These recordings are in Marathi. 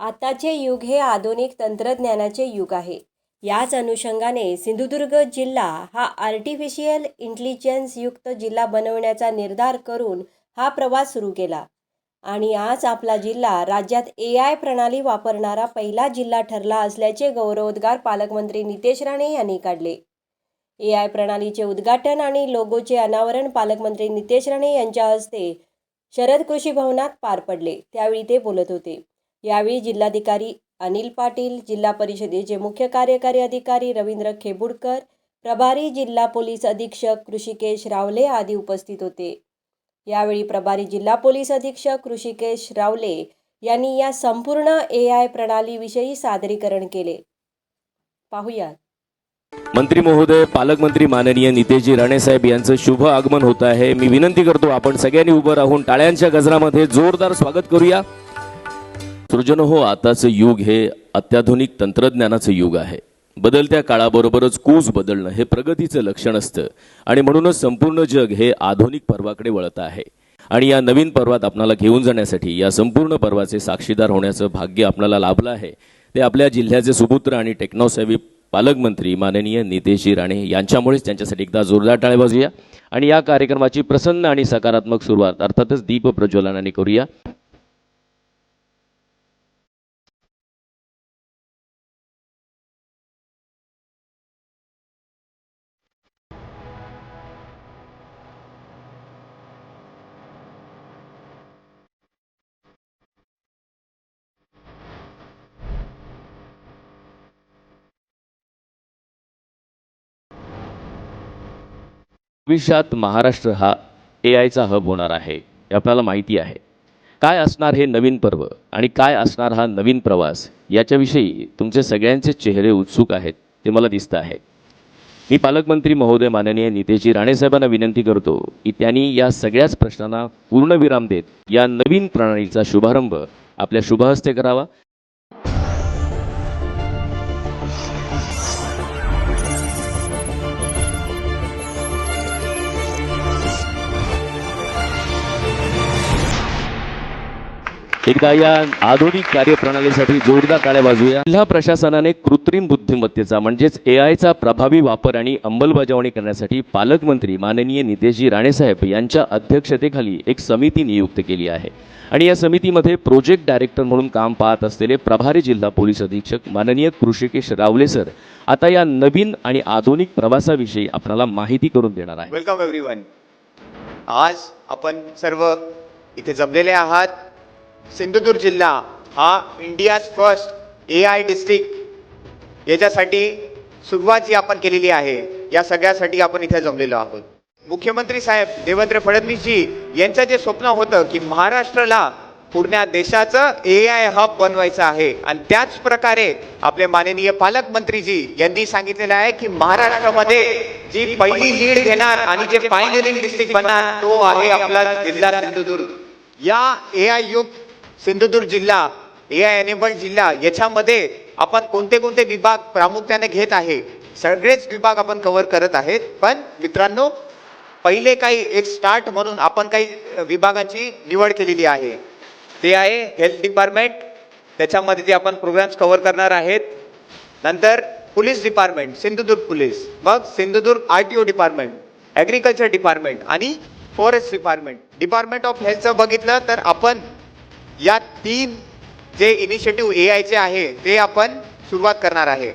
आताचे युग हे आधुनिक तंत्रज्ञानाचे युग आहे. याच अनुषंगाने सिंधुदुर्ग जिल्हा हा आर्टिफिशियल इंटेलिजन्स युक्त जिल्हा बनवण्याचा निर्धार करून हा प्रवास सुरू केला. आणि आज आपला जिल्हा राज्यात ए आय प्रणाली वापरणारा पहिला जिल्हा ठरला असल्याचे गौरवोद्गार पालकमंत्री नितेश राणे यांनी काढले. ए आय प्रणालीचे उद्घाटन आणि लोगोचे अनावरण पालकमंत्री नितेश राणे यांच्या हस्ते शरद कृषी भवनात पार पडले. त्यावेळी ते बोलत होते. यावेळी जिल्हाधिकारी अनिल पाटील जिल्हा परिषदेचे मुख्य कार्यकारी अधिकारी रवींद्र खेबुडकर प्रभारी जिल्हा पोलीस अधीक्षक ऋषिकेश रावले आदी उपस्थित होते. यावेळी प्रभारी जिल्हा पोलीस अधीक्षक ऋषिकेश रावले यांनी या संपूर्ण ए आय प्रणालीविषयी सादरीकरण केले. पाहूया. मंत्री महोदय पालकमंत्री माननीय नितेशजी राणेसाहेब यांचं शुभ आगमन होत आहे. मी विनंती करतो आपण सगळ्यांनी उभं राहून टाळ्यांच्या गजरामध्ये जोरदार स्वागत करूया. सृजन हो आताचं युग हे अत्याधुनिक तंत्रज्ञानाचं युग आहे. बदलत्या काळाबरोबरच कूस बदलणं हे प्रगतीचं लक्षण असतं. आणि म्हणूनच संपूर्ण जग हे आधुनिक पर्वाकडे वळत आहे. आणि या नवीन पर्वात आपणाला घेऊन जाण्यासाठी या संपूर्ण पर्वाचे साक्षीदार होण्याचं भाग्य आपल्याला लाभलं आहे. ते आपल्या जिल्ह्याचे सुपुत्र आणि टेक्नॉसेवी पालकमंत्री माननीय नितेशजी राणे यांच्यामुळेच त्यांच्यासाठी एकदा जोरदार टाळे वाजूया. आणि या कार्यक्रमाची प्रसन्न आणि सकारात्मक सुरुवात अर्थातच दीप प्रज्वलनाने करूया. भविष्यात महाराष्ट्र हा ए आयचा हब होणार आहे हे आपल्याला माहिती आहे. काय असणार हे नवीन पर्व आणि काय असणार हा नवीन प्रवास याच्याविषयी तुमचे सगळ्यांचे चेहरे उत्सुक आहेत ते मला दिसतं आहे. मी पालकमंत्री महोदय माननीय नितेशजी राणेसाहेबांना विनंती करतो की त्यांनी या सगळ्याच प्रश्नांना पूर्णविराम देत या नवीन प्रणालीचा शुभारंभ आपल्या शुभहस्ते करावा. एकदा या आधुनिक कार्यप्रणालीसाठी जोरदार टाळ्या वाजूया जिल्हा प्रशासनाने कृत्रिम बुद्धिमत्तेचा म्हणजेच ए आयचा प्रभावी वापर आणि अंमलबजावणी करण्यासाठी पालकमंत्री माननीय नितेशजी राणेसाहेब यांच्या अध्यक्षतेखाली एक समिती नियुक्त केली आहे. आणि या समितीमध्ये प्रोजेक्ट डायरेक्टर म्हणून काम पाहत असलेले प्रभारी जिल्हा पोलीस अधीक्षक माननीय कृषिकेश रावले सर आता या नवीन आणि आधुनिक प्रवासाविषयी आपल्याला माहिती करून देणार आहे वेलकम एव्हरीवन आज आपण सर्व इथे जमलेले आहात. सिंधुदुर्ग जिल्हा हा India's first A I district याच्यासाठी सुरुवात जी आपण केलेली आहे. या सगळ्यासाठी आपण इथे जमलेलो आहोत. मुख्यमंत्री साहेब देवेंद्र फडणवीसजी यांचं जे स्वप्न होतं की महाराष्ट्राला पूर्ण देशाचं ए आय हब बनवायचं आहे. आणि त्याच प्रकारे आपले माननीय पालकमंत्रीजी यांनी सांगितलेलं आहे की महाराष्ट्रामध्ये जी पहिली लीड घेणार आणि जे पायनियरिंग डिस्ट्रिक्ट बनणार तो आहे आपला जिल्हा सिंधुदुर्ग. या ए आय युग सिंधुदुर्ग जिल्हा ए आय एनेबल्ड जिल्हा याच्यामध्ये आपण कोणते कोणते विभाग प्रामुख्याने घेत आहे सगळेच विभाग आपण कव्हर करत आहेत. पण मित्रांनो पहिले काही एक स्टार्ट म्हणून आपण काही विभागांची निवड केलेली आहे. ते आहे हेल्थ डिपार्टमेंट त्याच्यामध्ये जे आपण प्रोग्राम्स कव्हर करणार आहेत. नंतर पोलीस डिपार्टमेंट सिंधुदुर्ग पोलीस मग Sindhudurg R T O department agriculture department आणि फॉरेस्ट डिपार्टमेंट डिपार्टमेंट ऑफ हेल्थचं बघितलं तर आपण या तीन जे इनिशिएटिव्ह ए आयचे आहे ते आपण सुरुवात करणार आहे.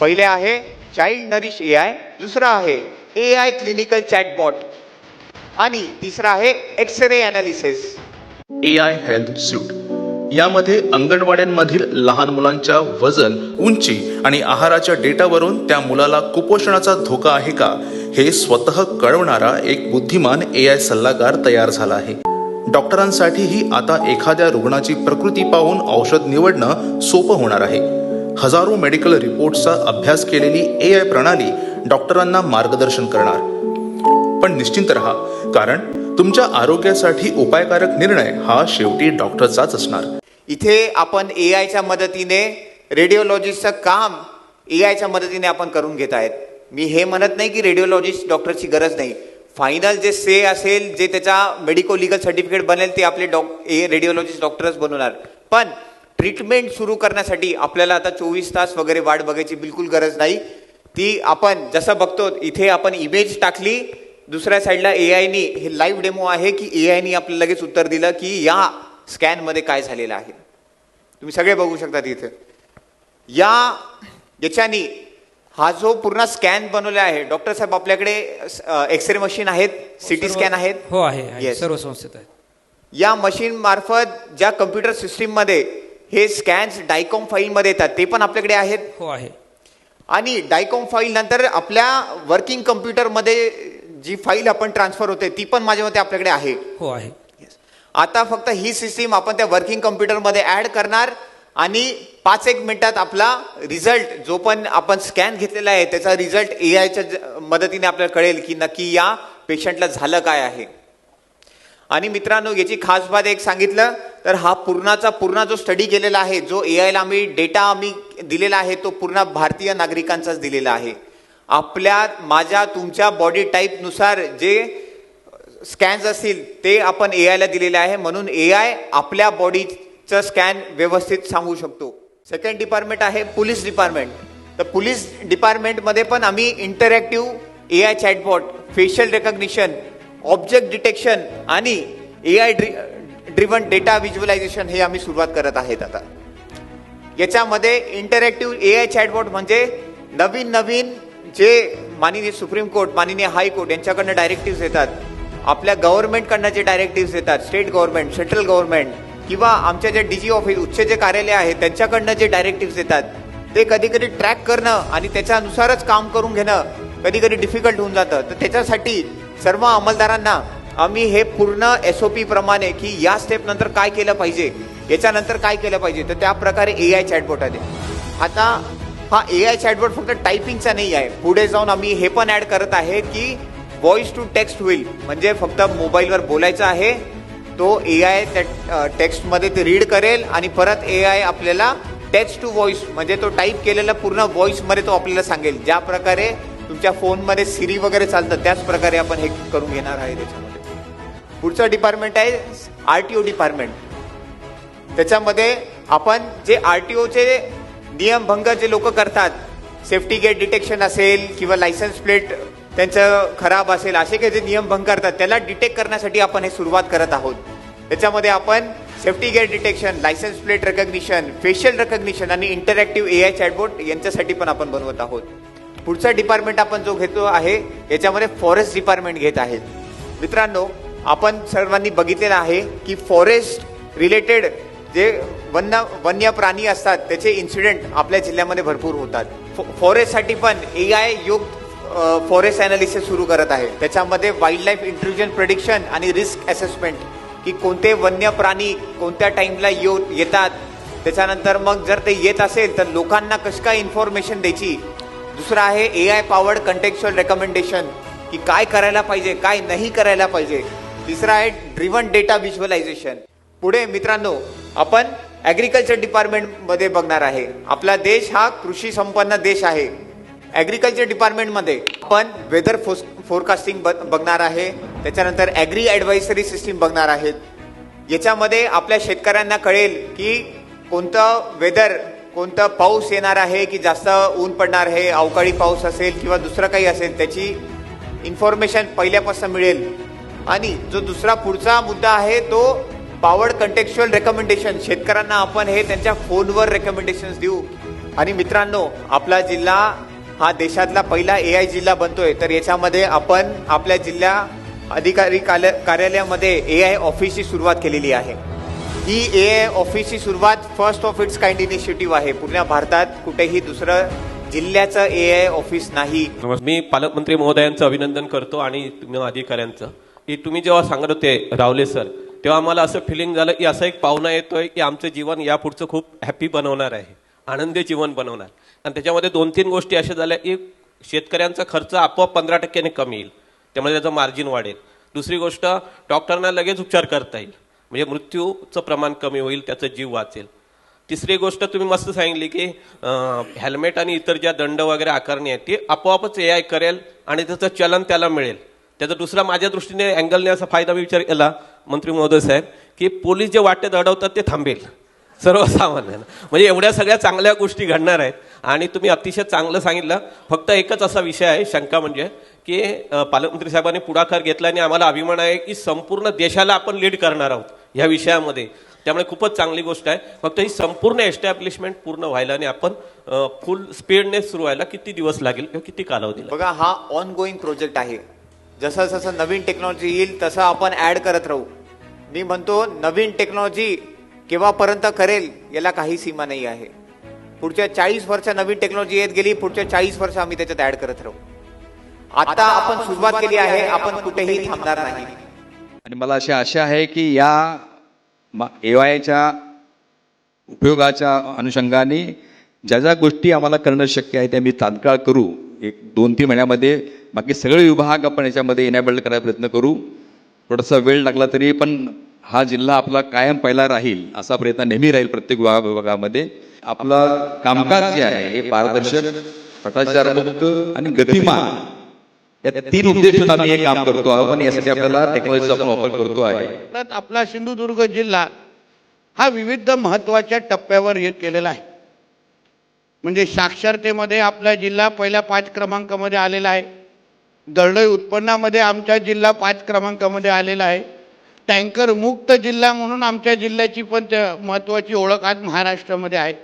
पहिले आहे चाइल्ड नरिश ए आय दुसरं आहे ए आय क्लिनिकल चॅटबॉट आणि तिसरं आहे X ray analysis A I health suite यामध्ये अंगणवाड्यांमधील लहान मुलांच्या वजन उंची आणि आहाराच्या डेटावरून त्या मुलाला कुपोषणाचा धोका आहे का हे स्वतः कळवणारा एक बुद्धिमान ए आय सल्लागार तयार झाला आहे. डॉक्टरांसाठीही आता एखाद्या रुग्णाची प्रकृती पाहून औषध निवडणं सोपं होणार आहे. हजारो मेडिकल रिपोर्ट्सचा अभ्यास केलेली ए आय प्रणाली डॉक्टरांना मार्गदर्शन करणार. पण निश्चिंत रहा कारण तुमच्या आरोग्यासाठी उपायकारक निर्णय हा शेवटी डॉक्टरचाच असणार. इथे आपण ए आयच्या मदतीने रेडिओलॉजिस्टचं काम ए आयच्या मदतीने आपण करून घेत आहेत. मी हे म्हणत नाही की रेडिओलॉजिस्ट डॉक्टरची गरज नाही. फायनल जे से असेल जे त्याचा मेडिको लिगल सर्टिफिकेट बनेल ते आपले डॉक ए रेडिओलॉजिस्ट डॉक्टरच बनवणार. पण ट्रीटमेंट सुरू करण्यासाठी आपल्याला आता चोवीस तास वगैरे वाट बघायची बिलकुल गरज नाही. ती आपण जसं बघतो इथे आपण इमेज टाकली. दुसऱ्या साईडला ए आयनी हे लाईव्ह डेमो आहे की ए आयनी आपल्याला लगेच उत्तर दिलं की या स्कॅनमध्ये काय झालेलं आहे. तुम्ही सगळे बघू शकता इथे या याच्यानी हा जो पूर्ण स्कॅन बनवला आहे डॉक्टर साहेब आपल्याकडे एक्सरे मशीन आहेत सिटी स्कॅन आहेत? हो आहे. Yes. सर्व संस्थेत आहेत. या मशीन मार्फत ज्या कम्प्युटर सिस्टीममध्ये हे स्कॅन्स डायकॉम फाईलमध्ये येतात ते पण आपल्याकडे आहेत? हो आहे. आणि डायकॉम फाईल नंतर आपल्या वर्किंग कम्प्युटरमध्ये जी फाईल आपण ट्रान्सफर होते ती पण माझ्या मते आपल्याकडे आहे. हो आहे. आता फक्त ही सिस्टीम आपण त्या वर्किंग कम्प्युटरमध्ये ॲड करणार आणि पाच एक मिनटात आपला रिझल्ट जो पण आपण स्कॅन घेतलेला आहे त्याचा रिझल्ट ए आयच्या मदतीने आपल्याला कळेल की नक्की या पेशंटला झालं काय आहे. आणि मित्रांनो याची खास बात एक सांगितलं तर हा पूर्णाचा पूर्ण जो स्टडी केलेला आहे जो ए आयला आम्ही डेटा आम्ही दिलेला आहे तो पूर्ण भारतीय नागरिकांचाच दिलेला आहे. आपल्या माझ्या तुमच्या बॉडी टाईपनुसार जे स्कॅन्स असतील ते आपण ए आयला दिलेले आहे. म्हणून ए आय आपल्या बॉडी चं स्कॅन व्यवस्थित सांगू शकतो. सेकंड डिपार्टमेंट आहे पोलीस डिपार्टमेंट तर पोलीस डिपार्टमेंटमध्ये पण आम्ही interactive A I chatbot facial recognition object detection आणि A I driven data visualisation हे आम्ही सुरुवात करत आहेत आता. याच्यामध्ये इंटरॅक्टिव्ह ए आय चॅटबॉट म्हणजे नवीन नवीन जे माननीय सुप्रीम कोर्ट माननीय हायकोर्ट यांच्याकडनं डायरेक्टिव्ह येतात. आपल्या गव्हर्नमेंटकडनं जे डायरेक्टिव्ह येतात स्टेट गव्हर्नमेंट सेंट्रल गव्हर्नमेंट किंवा आमच्या जे डीजी ऑफिस उच्च जे कार्यालय आहे त्यांच्याकडनं जे डायरेक्टिव्ह येतात ते कधी कधी ट्रॅक करणं आणि त्याच्यानुसारच काम करून घेणं कधी कधी डिफिकल्ट होऊन जातं. तर त्याच्यासाठी सर्व अंमलदारांना आम्ही हे पूर्ण एस ओ पी प्रमाणे की या स्टेप नंतर काय केलं पाहिजे याच्यानंतर काय केलं पाहिजे तर त्या प्रकारे ए आय चॅटबोट आहे आता हा ए आय चॅटबोट फक्त टायपिंगचा नाही आहे. पुढे जाऊन आम्ही हे पण ऍड करत आहे की व्हॉइस टू टेक्स्ट होईल म्हणजे फक्त मोबाईलवर बोलायचं आहे तो ए आय त्या टेक्स्टमध्ये ते रीड करेल आणि परत ए आय आपल्याला टेक्स्ट टू व्हॉइस म्हणजे तो टाईप केलेला पूर्ण व्हॉइसमध्ये तो आपल्याला सांगेल. ज्या प्रकारे तुमच्या फोनमध्ये सिरी वगैरे चालतं त्याच प्रकारे आपण हे करून घेणार आहे त्याच्यामध्ये. पुढचं डिपार्टमेंट आहे आर टी ओ डिपार्टमेंट त्याच्यामध्ये आपण जे आर टी ओचे नियमभंग जे लोक करतात सेफ्टी गेट डिटेक्शन असेल किंवा लायसन्स प्लेट त्यांचं खराब असेल असे काही जे नियमभंग करतात त्याला डिटेक्ट करण्यासाठी आपण हे सुरुवात करत आहोत. त्याच्यामध्ये आपण safety gate detection licence plate recognition facial recognition आणि इंटरॅक्टिव्ह ए आय चॅटबोट यांच्यासाठी पण आपण बनवत आहोत. पुढचा डिपार्टमेंट आपण जो घेतो आहे याच्यामध्ये फॉरेस्ट डिपार्टमेंट घेत आहे मित्रांनो आपण सर्वांनी बघितलेलं आहे की फॉरेस्ट रिलेटेड जे वन्य वन्य प्राणी असतात त्याचे इन्सिडेंट आपल्या जिल्ह्यामध्ये भरपूर होतात. फॉ- फॉरेस्टसाठी पण ए आय योग फॉरेस्ट अनालिसिस सुरू करत आहे. त्याच्यामध्ये वाईल्ड लाईफ इंट्रुजन प्रेडिक्शन आणि रिस्क असेसमेंट की कोणते वन्य प्राणी कोणत्या टाईमला येऊ येतात. त्याच्यानंतर मग जर ते येत असेल तर लोकांना कसं काय इन्फॉर्मेशन द्यायची? दुसरं आहे A I powered contextual recommendation की काय करायला पाहिजे काय नाही करायला पाहिजे. तिसरं आहे ड्रिव्हन डेटा व्हिज्युअलायझेशन पुढे मित्रांनो आपण ॲग्रिकल्चर डिपार्टमेंटमध्ये बघणार आहे. आपला देश हा कृषी संपन्न देश आहे. ॲग्रिकल्चर डिपार्टमेंटमध्ये आपण वेदर फोरकास्टिंग बघणार आहे. त्याच्यानंतर ॲग्री ॲडवायझरी सिस्टीम बघणार आहेत. याच्यामध्ये आपल्या शेतकऱ्यांना कळेल की कोणतं वेदर कोणतं पाऊस येणार आहे की जास्त ऊन पडणार आहे अवकाळी पाऊस असेल किंवा दुसरं काही असेल त्याची इन्फॉर्मेशन पहिल्यापासून मिळेल. आणि जो दुसरा पुढचा मुद्दा आहे तो पॉवर्ड कंटेक्च्युअल रेकमेंडेशन शेतकऱ्यांना आपण हे त्यांच्या फोनवर रेकमेंडेशन देऊ. आणि मित्रांनो आपला जिल्हा हा देशातला पहिला ए आय जिल्हा बनतोय. तर याच्यामध्ये आपण आपल्या जिल्हा अधिकारी काल- कार्यालयामध्ये ए आय ऑफिसची सुरुवात केलेली आहे. ही ए आय ऑफिसची सुरुवात first of its kind initiative आहे. पूर्ण भारतात कुठेही दुसरं जिल्ह्याचं ए आय ऑफिस नाही. मी पालकमंत्री महोदयांचं अभिनंदन करतो आणि तुम्ही अधिकाऱ्यांचं. की तुम्ही जेव्हा सांगत होते रावले सर तेव्हा आम्हाला असं फिलिंग झालं की असं एक पाहुणा येतोय की आमचं जीवन यापुढचं खूप हॅपी बनवणार आहे. आनंदी जीवन बनवणार. आणि त्याच्यामध्ये दोन तीन गोष्टी अशा झाल्या की शेतकऱ्यांचा खर्च आपोआप पंधरा टक्क्याने कमी येईल. त्यामुळे त्याचं मार्जिन वाढेल. दुसरी गोष्ट डॉक्टरांना लगेच उपचार करता येईल. म्हणजे मृत्यूचं प्रमाण कमी होईल त्याचं जीव वाचेल. तिसरी गोष्ट तुम्ही मस्त सांगितली की हेल्मेट आणि इतर ज्या दंड वगैरे आकारणी आहेत ती आपोआपच ए आय करेल आणि त्याचं चलन त्याला मिळेल. त्याचा दुसरा माझ्या दृष्टीने अँगलने असा फायदा मी विचार केला मंत्री महोदय साहेब की पोलीस जे वाटेत अडवतात ते थांबेल. सर्वसामान्यांना म्हणजे एवढ्या सगळ्या चांगल्या गोष्टी घडणार आहेत. आणि तुम्ही अतिशय चांगलं सांगितलं. फक्त एकच असा विषय आहे शंका म्हणजे की पालकमंत्री साहेबांनी पुढाकार घेतला आणि आम्हाला अभिमान आहे की संपूर्ण देशाला आपण लीड करणार आहोत या विषयामध्ये. त्यामुळे खूपच चांगली गोष्ट आहे. फक्त ही संपूर्ण एस्टॅब्लिशमेंट पूर्ण व्हायला आणि आपण फुल स्पीडने सुरू व्हायला किती दिवस लागेल किंवा किती कालावधी बघा हा ऑन गोईंग प्रोजेक्ट आहे. जसं जसं नवीन टेक्नॉलॉजी येईल तसं आपण ऍड करत राहू. मी म्हणतो नवीन टेक्नॉलॉजी केव्हापर्यंत करेल याला काही सीमा नाही आहे. पुढच्या चाळीस वर्ष नवीन टेक्नॉलॉजी येत गेली पुढच्या चाळीस वर्ष आम्ही त्याच्यात ऍड करत राहू. आता आपण सुरुवात केली आहे आपण कुठेही थांबणार नाही. आणि मला अशी आशा आहे की या ए आयच्या उपयोगाच्या अनुषंगाने ज्या ज्या गोष्टी आम्हाला करणं शक्य आहे त्या मी तात्काळ करू. एक दोन तीन महिन्यामध्ये बाकी सगळे विभाग आपण याच्यामध्ये इनॅबल्ड करायचा प्रयत्न करू. थोडासा वेळ लागला तरी पण हा जिल्हा आपला कायम पहिला राहील असा प्रयत्न नेहमी राहील प्रत्येक विभागामध्ये. आपला कामकाज जे आहे हे पारदर्शक भ्रष्टाचारमुक्त आणि गतिमान या तीन उद्देशून आम्ही हे काम करतो आहोत. आणि यासाठी आपल्याला टेक्नॉलॉजीचा आपण वापर करतो आहे. तर आपला सिंधुदुर्ग जिल्हा हा विविध महत्त्वाच्या टप्प्यावर येत केलेला आहे. म्हणजे साक्षरतेमध्ये आपला जिल्हा पहिल्या पाच क्रमांकामध्ये आलेला आहे. दरडोई उत्पन्नामध्ये आमचा जिल्हा पाच क्रमांकामध्ये आलेला आहे. टँकर मुक्त जिल्हा म्हणून आमच्या जिल्ह्याची पण त्या महत्त्वाची ओळख आज महाराष्ट्रामध्ये आहे.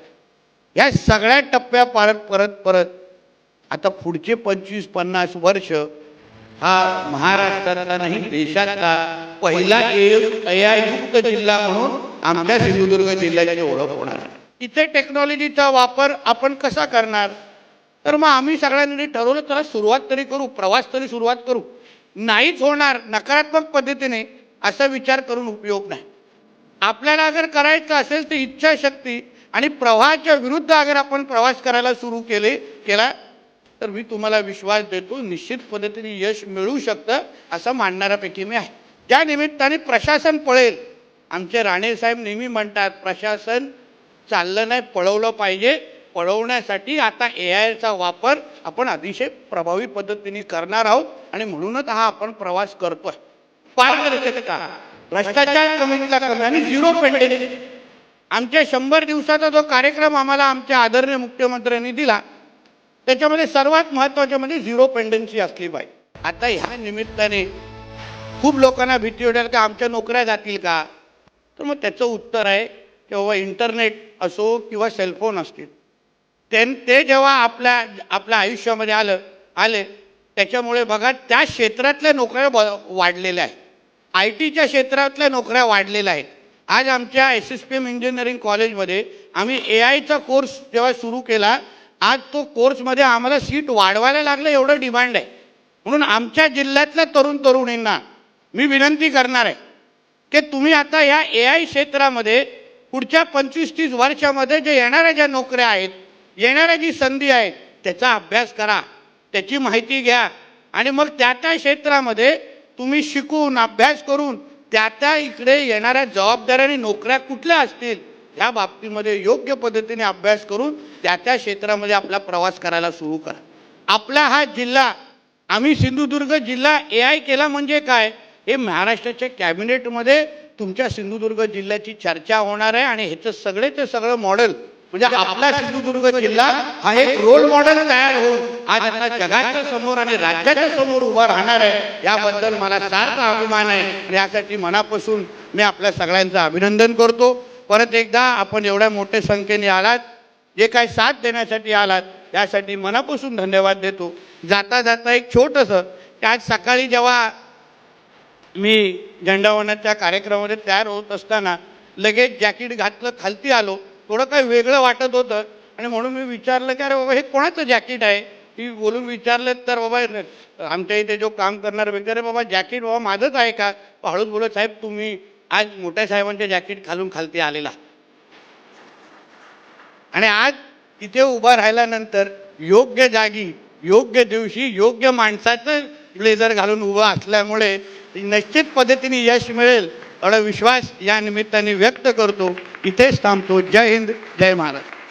या सगळ्या टप्प्या परत परत परत आता पुढचे पंचवीस पन्नास वर्ष हा महाराष्ट्राचा नाही देशातला पहिला ए जिल्हा म्हणून आमच्या सिंधुदुर्ग जिल्ह्याची ओळख होणार. तिथे टेक्नॉलॉजीचा वापर आपण कसा करणार? तर मग आम्ही सगळ्यांनी ठरवलं तर सुरुवात तरी करू प्रवास तरी सुरुवात करू. नाहीच होणार नकारात्मक पद्धतीने. असा विचार करून उपयोग नाही. आपल्याला जर करायचं असेल तर इच्छाशक्ती आणि प्रवाहाच्या विरुद्ध अगर आपण प्रवास करायला सुरू केले केला तर मी तुम्हाला विश्वास देतो निश्चित पद्धतीने यश मिळू शकतं असं मानणाऱ्यापैकी मी आहे. त्या निमित्ताने प्रशासन पळेल आमचे राणेसाहेब नेहमी म्हणतात प्रशासन चाललं नाही पळवलं पाहिजे. पळवण्यासाठी आता ए आयचा वापर आपण अतिशय प्रभावी पद्धतीने करणार आहोत आणि म्हणूनच हा आपण प्रवास करतोय. पारदर्शकता भ्रष्टाचार कमीतला कमी आणि झिरो पेंडेन्सी आमच्या शंभर दिवसाचा जो कार्यक्रम आम्हाला आमच्या आदरणीय मुख्यमंत्र्यांनी दिला त्याच्यामध्ये सर्वात महत्त्वाचं म्हणजे झिरो पेंडन्सी असली पाहिजे. आता ह्या निमित्ताने खूप लोकांना भीती वाटेल का आमच्या नोकऱ्या जातील का? तर मग त्याचं उत्तर आहे की बाबा इंटरनेट असो किंवा सेलफोन असतील. ते ते जेव्हा आपल्या आपल्या आयुष्यामध्ये आलं आले त्याच्यामुळे बघा त्या क्षेत्रातल्या नोकऱ्या ब- वाढलेल्या आहेत. आय टीच्या क्षेत्रातल्या नोकऱ्या वाढलेल्या आहेत. आज आमच्या S S P M engineering कॉलेजमध्ये आम्ही ए आयचा कोर्स जेव्हा सुरू केला आज तो कोर्समध्ये आम्हाला सीट वाढवायला लागलं एवढं डिमांड आहे. म्हणून आमच्या जिल्ह्यातल्या तरुण तरुणींना मी विनंती करणार आहे की तुम्ही आता या ए आय क्षेत्रामध्ये पुढच्या पंचवीस तीस वर्षामध्ये जे येणाऱ्या ज्या नोकऱ्या आहेत येणाऱ्या जी संधी आहेत त्याचा अभ्यास करा त्याची माहिती घ्या आणि मग त्या त्या क्षेत्रामध्ये तुम्ही शिकून अभ्यास करून त्या त्या इकडे येणाऱ्या जबाबदाऱ्या आणि नोकऱ्या कुठल्या असतील ह्या बाबतीमध्ये योग्य पद्धतीने अभ्यास करून त्या त्या क्षेत्रामध्ये आपला प्रवास करायला सुरू करा. आपला हा जिल्हा आम्ही सिंधुदुर्ग जिल्हा ए आय केला म्हणजे काय? हे महाराष्ट्राच्या कॅबिनेटमध्ये तुमच्या सिंधुदुर्ग जिल्ह्याची चर्चा होणार आहे आणि ह्याचं सगळे ते सगळं मॉडेल म्हणजे आपला सिंधुदुर्ग जिल्हा हा एक रोल मॉडेल तयार होऊन आज आता जगाच्या समोर आणि राज्याच्या समोर उभा राहणार आहे. याबद्दल मला सार्थ अभिमान आहे. आणि यासाठी मनापासून मी आपल्या सगळ्यांचं अभिनंदन करतो. परत एकदा आपण एवढ्या मोठ्या संख्येने आलात जे काही साथ देण्यासाठी आलात त्यासाठी मनापासून धन्यवाद देतो. जाता जाता एक छोटंसं की आज सकाळी जेव्हा मी झेंडावनाच्या कार्यक्रमामध्ये तयार होत असताना लगेच जॅकेट घातलं खालती आलो. थोडं काही वेगळं वाटत होतं. आणि म्हणून मी विचारलं की अरे बाबा हे कोणाचं जॅकेट आहे? ती बोलून विचारलं तर बाबा आमच्या इथे जो काम करणार व्यक्ती अरे बाबा जॅकेट बाबा माझंच आहे का? हळूच बोलत साहेब तुम्ही आज मोठ्या साहेबांचे जॅकेट घालून खालती आलेला. आणि आज तिथे उभा राहिल्यानंतर योग्य जागी योग्य दिवशी योग्य माणसाचं ब्लेझर घालून उभं असल्यामुळे निश्चित पद्धतीने यश मिळेल. अडविश्वास या निमित्ताने व्यक्त करतो. इथेच थांबतो. जय हिंद जय महाराष्ट्र.